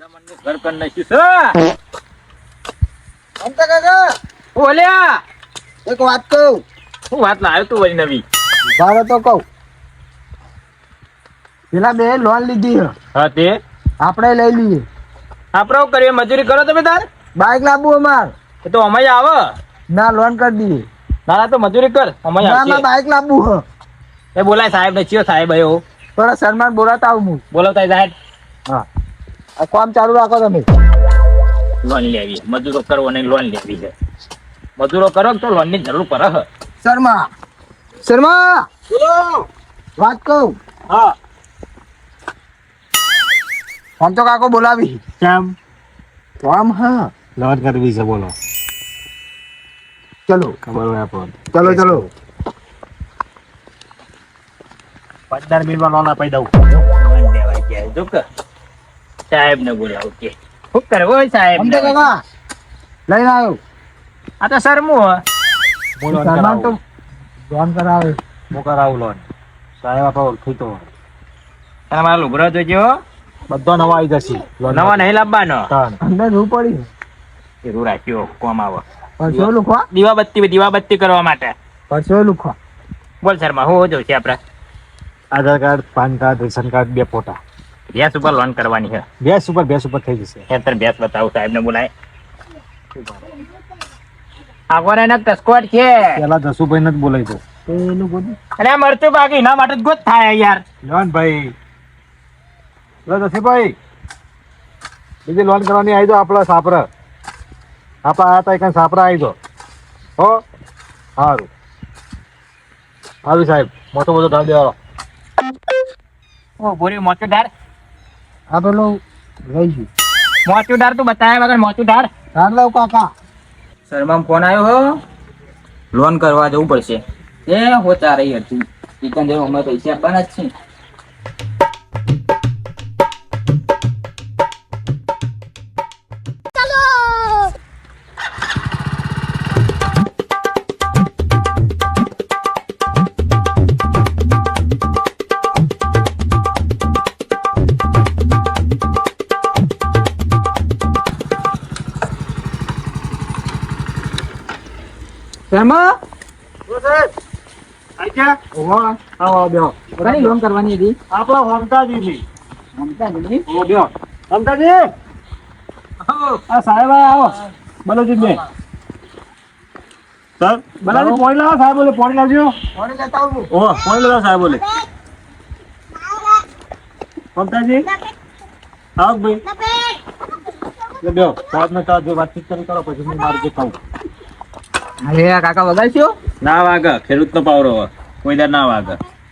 ઘર કર નાખ્યું છે. મમતા કાકા! ઓલ્યા એક વાત કહું? હું વાત લાવ્યો તું વળી નવી? ભાડો તો કહું. પેલા બે લોન લીધી હા તે? આપણે લઈ લઈએ. આપણે કરીએ? મજૂરી કરો તમે તાર? બાઇક લાવવું અમાર. એ તો અમે આવે. ના લોન કરી દઈએ. ના તો મજૂરી કર. અમાય ના બાઇક લાવવું છે. એ બોલાય સાહેબ ને ચિયો સાહેબ આવ્યો થોડા સન્માન બોલાતા આવું બોલાવતા સાહેબ. હા. કામ ચાલુ રાખો તમે. લોન લેવી મજૂરો કરો અને લોન લેવી છે. મજૂરો કરો તો લોનની જરૂર પડે શર્મા. શર્મા. વાત કહું. હા. આમ તો કાકો બોલાવી. કેમ? આમ હા. લોન કરવી છે બોલો. ચલો. ખબર હોય આપણને ચલો ચલો. પંદર મિનિટમાં લોન અપાઈ દઉં. લોન લેવા ગયા જો કે. સાહેબ ને બોલાવું કે. શું કરવો હોય સાહેબ તો કાકા? લઈને આવ્યો આ તો શરમું હે. હું લોન તો લોન કરાવે. હું કરાવું લોન સાહેબ આપણે ઓળખી તો. અને મારા લુગરો જોજો બધો નવા આવી જશે. લોન નવા નહીં લાવવાનો. અંદર રૂ પડી. એવું રાખ્યો કોમ આવો. પરસો લુખવા? દીવાબત્તી દીવાબત્તી કરવા માટે. પરસો લુખવા. બોલ શર્મા હું જોઉં છે આપણે Aadhaar card PAN card ration card બે ફોટા. ગેસ ઉપર લોન કરવાની છે. ભેંસ ઉપર ભેંસ ઉપર થઈ જશે. ખેતર ભેંસ બતાવું સાહેબ ને બોલાય. આગળ એના કસકોટ છે. પેલા જસુભાઈ ને જ બોલાય દો એનું બધું અને આ મરચું બાકી એના માટે જ ગોત થાય યાર. લોન ભાઈ. લો જસુભાઈ. બીજી લોન કરવાની આવી દો આપણા સાપરા. આપણા આયા તા એક સાપરા આવી દો હો? સારું આવી સાહેબ મોટો મોટો ઢાળ દેવાળો ઓ બોરી મોટો ઢાર આ પેલું લઈશું મોચું ઢાર તું બતાવ્યા વગર મોચુદાર ધાર. લઉં કાકા. શર્મા ફોન આવ્યો હો. લોન કરવા જવું પડશે. એ હો ચારે હતી ચિકન જેવું અમે પૈસા આપવાના જ છે શર્મા આવો બેહો. બધાની લોન કરવાની હતી. આપણા મમતાજી થી મમતા ઓ બેહો મમતાજી આ સાહેબ આવો. બલોજી બે સર? બલાજી પોણી લાવો સાહેબ બોલે પોણી લાવજો. કોને લેતા આવું. ઓ પોણી લાવો સાહેબ બોલે મમતાજી આવો ભાઈ. લે બેહો સાહેબ ને જો વાતચીત કરી કરો પછી હું મારું જે કહું. અરે કાકા વગાડશો ના વાગ ખેડૂત નો પાવરો કોઈ દર ના વાગ.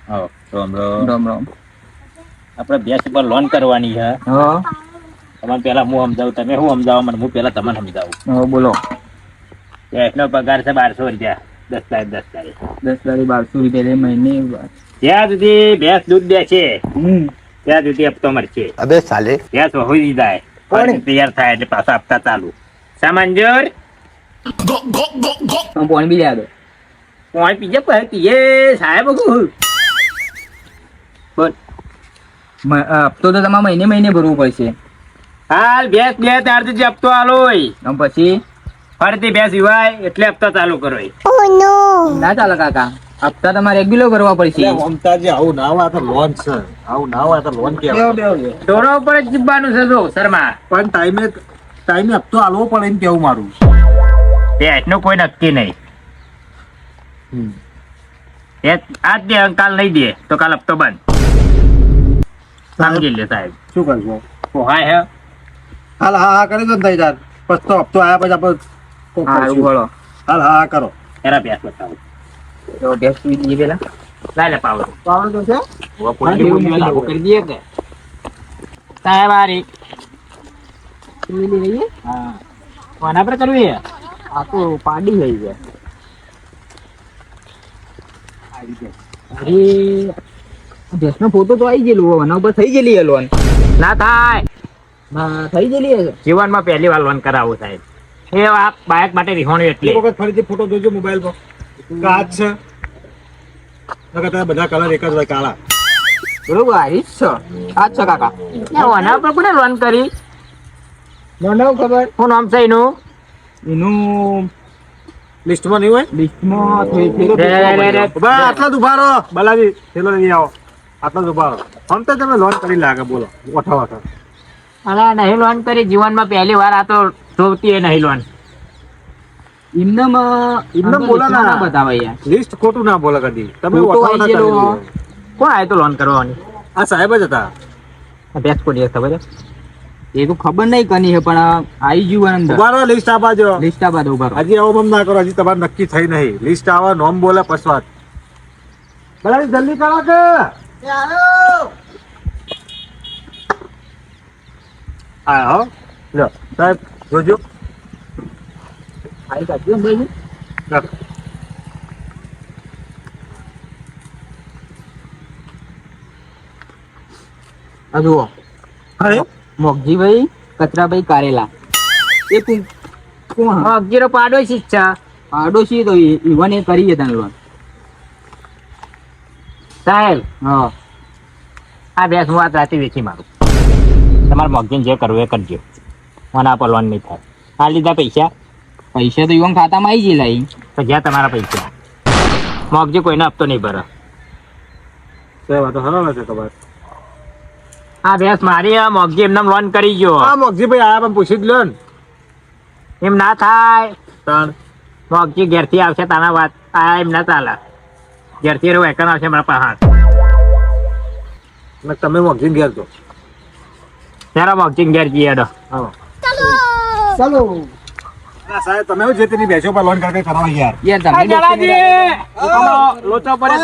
આવો રોમ રોમ. રોમ રોમ. આપણે ભેંસ ઉપર લોન કરવાની છે. તમારે પેલા હું સમજાવું તમે હું સમજાવો મને હું પેલા તમને સમજાવું. બોલો. ભેંસનો પગાર છે બારસો રૂપિયા. દસ તારીખ દસ તારીખ દસ તારીખ બારસો રૂપિયા મહિને જ્યાં સુધી ભેંસ દૂધ દે છે ત્યાં સુધી હપ્તો મળશે. અબે સાલે. ભેંસ વહુ દીધા તૈયાર થાય એટલે પાછા હપ્તા ચાલુ. સામાનજોર હું પાણી બી લ્યા દો. પાણી પીજે પછી પીએ સાહેબ બોલ હપ્તો તો તમારે મહિને મહિને ભરવું પડશે. હાલ ભેંસ બે ત્યાર સુધી હપ્તો આલો હોય. પછી? ફરીથી ભેંસ વિવાય એટલે હપ્તા ચાલુ કરો ના. ચાલે કાકા. હપ્તા તમારે રેગ્યુલર ભરવા પડશે. મમતાજી આવું ના હોય તો લોન છે. આવું ના હોય તો લોન કે ઢોરો ઉપર જીવવાનું છે જો શર્મા. પણ ટાઈમે ટાઈમે હપ્તો આલવો પડે એમ કેવું મારું? ભેંસનું કોઈ નક્કી નહીં. આજ દે કાલ નહીં દે તો કાલ હપ્તો બંધ. સમજી લે સાહેબ. શું કરશો? હા હે. હાલ હા હા કરી દો ને તઈ પછી તો હપ્તો આવ્યા પછી આપણે હા હાલ હા હા કરો. એરા ભેંસ બતાવો. તો દઈએ પેલા લાય લે પાવડો પાવડો તો છે? હવે પોલીસ બોલીને લાગુ કરી દઈએ કે? સાહેબ આ રીત. સુઈ હા કોના પર કરવી હે આ તો પાડી ગઈ છે. અરે ફોટો તો આવી ગયેલો હવે એના ઉપર થઈ ગયેલી લોન. ના થાય. થઈ ગયેલી છે જીવનમાં પહેલી વાર લોન કરાવું સાહેબ. એ વાત બાયક માટે રિહોણું એટલે. વખત ફરીથી ફોટો જોજો મોબાઈલ પર. કાચ છે. નકર બધા કલર એક જ હોય કાળા. બરોબર આવી છે. આ છે કાકા. એના પર કોને લોન કરી? મને ખબર? શું નામ છે એનું? એનું લિસ્ટમાં નહીં હોય? લિસ્ટમાં આટલા દુભારો બલાજી થેલો લઈ આવો. આટલા દુભારો આમ તો તમે લોન કરી લાગે બોલો. ઓઠા ઓઠા અલા નહીં લોન કરી જીવનમાં પહેલી વાર આ તો જોતી એ નહીં લોન. બોલો ના. બતાવે યાર. લિસ્ટ ખોટું ના બોલે કદી. તમે ઓઠા ઓઠા કરી કોણ આવ્યું તો લોન કરવાની? આ સાહેબ જ હતા. બેસ્ટ ભેંસ કોડી ખબર છે? એ તો ખબર નહીં કની છે પણ આવી ગયું અંદર ઊભા રહો લિસ્ટ આપવા જો. લિસ્ટ આપા દો ઊભા હજી આવો ના કરો હજી તમારે નક્કી થઈ નહીં. લિસ્ટ આવે નોમ બોલે પસવાત બરાબર જલ્દી કરો કે. આવો હા સાહેબ જોજો. આઈ કાઢજો ભાઈ. આ જુઓ. હા મોગજીભાઈ કચરાભાઈ કારેલા. એ કોણ? કોણ હા? અગીરો છે. પાડોશી તો ઈવન એ કરીએ તને લોન સાહેબ હા. આ ભેંસ હું આ રાતે વેચી મારું. તમારે મોગજીને જે કરવું એ કરજો. મને આ પર લોન નહીં થાય. આ લીધા પૈસા? પૈસા તો ઈવન ખાતામાં આવી ગયેલા ઈ. તો જ્યાં તમારા પૈસા. મોગજી કોઈને આપતો નહીં ભરે. સાહેબ આ તો હરાવે છે તમારે. આ ભેંસ મારી આ મોગજી એમને લોન કરી ગયો. હા મોગજી ભાઈ આયા પણ પૂછી જ લો એમ ના થાય. તણ. મોગજી ઘેરથી આવશે તાના વાત. આયા એમ ના ચાલે. ઘેરથી એવું એકન આવશે મારા પહાણ તમે મોગજી ઘેર છો. ત્યારે મોગજી ઘેર જઈએ હેડો. ચાલો. સાહેબ તમે જે તેની બેસો પર લોન કરકે કરાવો યાર. યાર તમે જલાજી લોચો પડે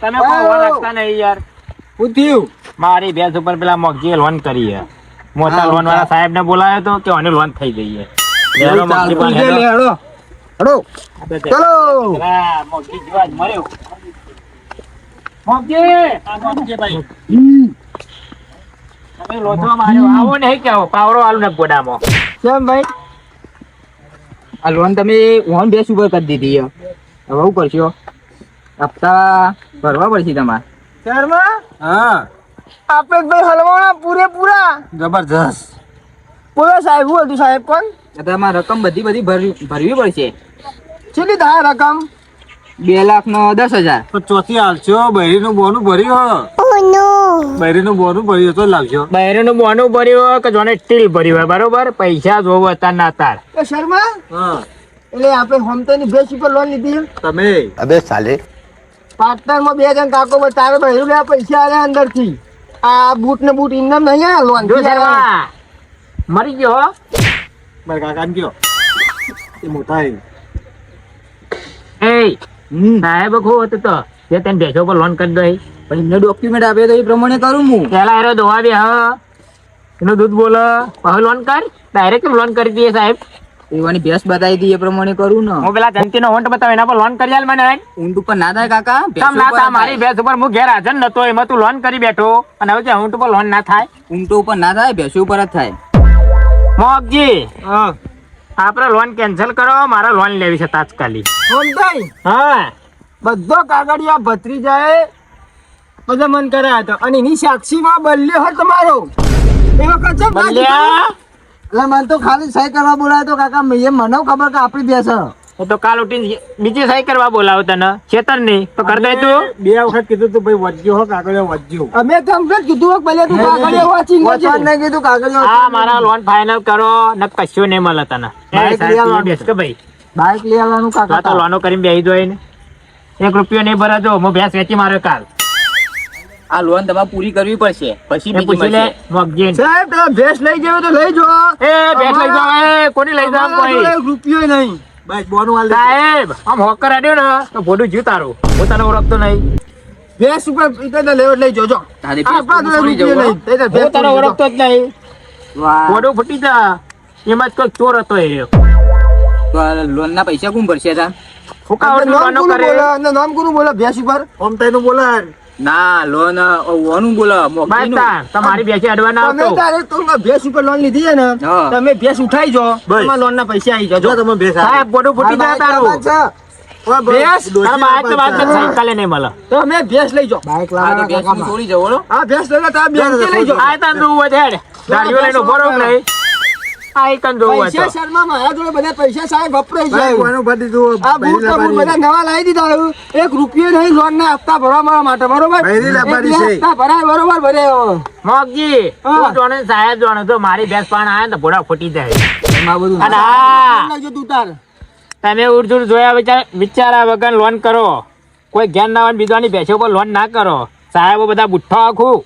તમે કોઈ રાખતા નહીં યાર. પૂછ્યું. મારી ભેંસ ઉપર પેલા મગજીએ લોન કરી હે મોટા લોન વાળા સાહેબ ને બોલાયો તો કે આની લોન થઈ ગઈ હે લેલો મગજી પણ હેડો. હેડો. ચલો. મગજી જીવાજ મર્યો. મગજી! આ મગજી ભાઈ. તમે લોચો માર્યો. આવો નહીં કેવો પાવરો આલુ ને ગોડામાં. કેમ ભાઈ? આ લોન તમે વન બેસ ઉપર કરી દીધી. હવે શું કરશો? હપ્તા ભરવા પડશે તમારે. શહેરમાં હા. આપણે ભાઈ હલવાણા પૂરેપૂરા. જબરજસ્ત. બોલો સાહેબ શું હતું સાહેબ પણ? તમારે રકમ બધી બધી ભરવી ભરવી પડશે. કેટલી થાય રકમ? બે લાખ નો દસ હજાર. તો ચોથી આવશો બહેરીનું બોનું ભર્યું બૈરીનું બોનું ભર્યું તો લાવજો. બૈરીનું બોનું ભર્યું હોય કે જોને સ્ટીલ ભર્યું હોય બરોબર? પૈસા જોવો હતા ના તાર. શર્મા? હા. એટલે આપણે હોમતેની ભેસ ઉપર લોન લીધી તમે? પાર્ટનરમાં બે જણ કાકો પર તારે બહેરું ગયા પૈસા અંદર અંદરથી. આ બૂટ ને બૂટ ઇન્દમ નહીં આ લોન જો શર્મા મરી ગયો. મારા કાકાને કયો એ મોટા એ. એ સાહેબ ખો હતો તો. જે તને ભેંસો પર લોન કરી દઈ. પણ એમને ડોક્યુમેન્ટ આપે તો એ પ્રમાણે કરું હું. પેલા એરો દોવા બે હ. એનું દૂધ બોલો. હવે લોન કર. ડાયરેક્ટ લોન કરી દઈએ સાહેબ. એવાની ભેંસ બતાવી દી એ પ્રમાણે કરું ને. હું પેલા જંતીનો હોન્ટ બતાવે એના પર લોન કરી આલ મને ઊંટ ઉપર ના થાય કાકા તમ ના થાય. મારી ભેંસ ઉપર હું ઘેર હાજર નતો એમાં તું લોન કરી બેઠો. અને હવે કે ઊંટ ઉપર લોન ના થાય? ઊંટ ઉપર ના થાય ભેંસ ઉપર જ થાય. મોગજી આપણે લોન કેન્સલ કરો મારે લોન લેવી છે તાત્કાલિક. હોમતાઈ હા. બધો કાગળિયા ભત્રી જાય બધા મન કરાયા હતા અને એની સાક્ષીમાં બલ્યો હોય તમારો. એ વખત બલ્યા? એટલે મને તો ખાલી સહી કરવા બોલાવ્યો તો કાકા મેં મને ખબર કે આપણી બેસ એ તો કાલ ઉઠીને બીજી સહી કરવા બોલાવો તને. છેતર નહીં તો કર દે તું. બે વખત કીધું તું ભાઈ વજ્યો હો કાગળિયો વજ્યો અમે તમને કીધું હોય પહેલે તું કાગળિયા વાંચી વચન કીધું કાગળિયા હા મારા લોન ફાઇનલ કરો. ને કશું નહીં મળે તને. બાઈક બેસ કે ભાઈ. બાઇક લઈ આવવાનું કાકા તો લોનો કરીને બેહી જોઈ ને એક રૂપિયો નહીં ભરાજો. હું ભેંસ વેચી માર્યો કાલ. આ લોન તમારે પૂરી કરવી પડશે. પછી બીજી પૂછી લે મળશે. મગજીન સાહેબ તમે ભેંસ લઈ જાવ તો લઈ જો એ ભેંસ લઈ જાવ એ કોની લઈ જાવ કોઈ? રૂપિયો નહીં. બસ બોનું હાલ સાહેબ આમ હોકર આડ્યો ને તો ભોડું જીવ તારું. હું તને ઓળખતો નહીં. ભેંસ ઉપર એટલે લેવો લઈ જોજો તારી ભેંસ પૂરી જવું, રૂપિયો નહીં. એટલે હું ભેંસ તને ઓળખતો જ નહીં. વાહ. ભોડું ફૂટી જા. એમાં જ કોઈ ચોર હતો એ. લોન ના લોનના પૈસા કોણ ભરશે તા? નામ કોનું બોલા? બોલે નામ કોનું બોલા ભેંસ ઉપર? ઓમ તઈનું બોલાય ના લોન ઓનું બોલો તમારી બેસી અડવા ના આવતો તારે તો ભેંસ ઉપર લોન લીધી છે ને તમે ભેંસ ઉઠાઈ જો તમારા લોન ના પૈસા આવી જો જજો તમે બે સાહેબ ભોડું ફૂટી જાય તારું. ઓય ભેંસ, તારા બાઈક તો ના બાઈક જ કાલે નહીં મળે. તો અમે ભેંસ લઈ જાઓ. બાઈક તો ભેંસનું છોડી જવો હા ભેંસ લઈ લો તમે બેન લઈ જો આ તાર. તું વધે હેડ ગાડીઓ લઈને ઊભો રહો નહીં? આ એક જોવું પૈસા શર્મા મારા જોડે બધા પૈસા સાહેબ વપરાઈ જાય કોનું ભરી દીધું? આ બૂટ તો બધા નવા લાવી દીધા એક રૂપિયો નહીં લોન ના હપ્તા ભરવા મારા માટે બરોબર? બૈરી લાવવાની છે. હપ્તા ભરાય બરોબર ભરે મોગજી તું જોણે સાહેબ જોણે તો મારી ભેંસ પાણ આવે ને તો ફૂટી જાય. એમાં બધું તું તાર. તમે ઉડઝુડ જોયા વિચાર વિચારા વગર લોન કરો. કોઈ જ્ઞાન ના હોય બીજાની ભેંસો પર લોન ના કરો. સાહેબો બધા બુઠ્ઠો આખું.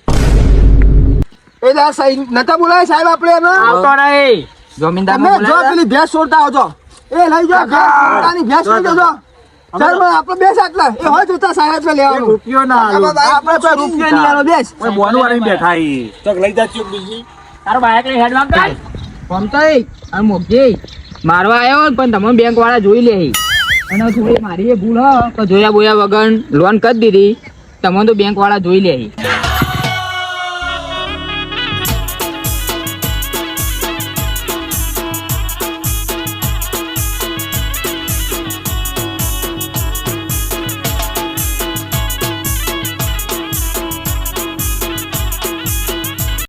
એ દા સાહેબ નતા બોલાય સાહેબ આપણે આવતો નહીં. જમીનદાર તમે જો પેલી ભેંસ છોડતા આવજો. એ લઈ જાઓ પોતાની ભેંસ લઈ જજો પણ આપણે બેસ આટલા. એ હોય જોતા સાહેબ પે લેવાનું. રૂપિયો ના આપણે કોઈ રૂપિયો નહીં આલો બેસ. ઓય, બોનું વાળીને બેઠા ઈ. ચોક લઈ જાજો બીજી. તારો બાઈક લઈ હેડ માંગ પમતાઈ આ મોગજી મારવા આવ્યો પણ તમે બેંક વાળા જોઈ લે અને થોડી મારી એ ભૂલ હ. તો જોયા બોયા વગર લોન કરી દીધી. તમે તો બેંક વાળા જોઈ લે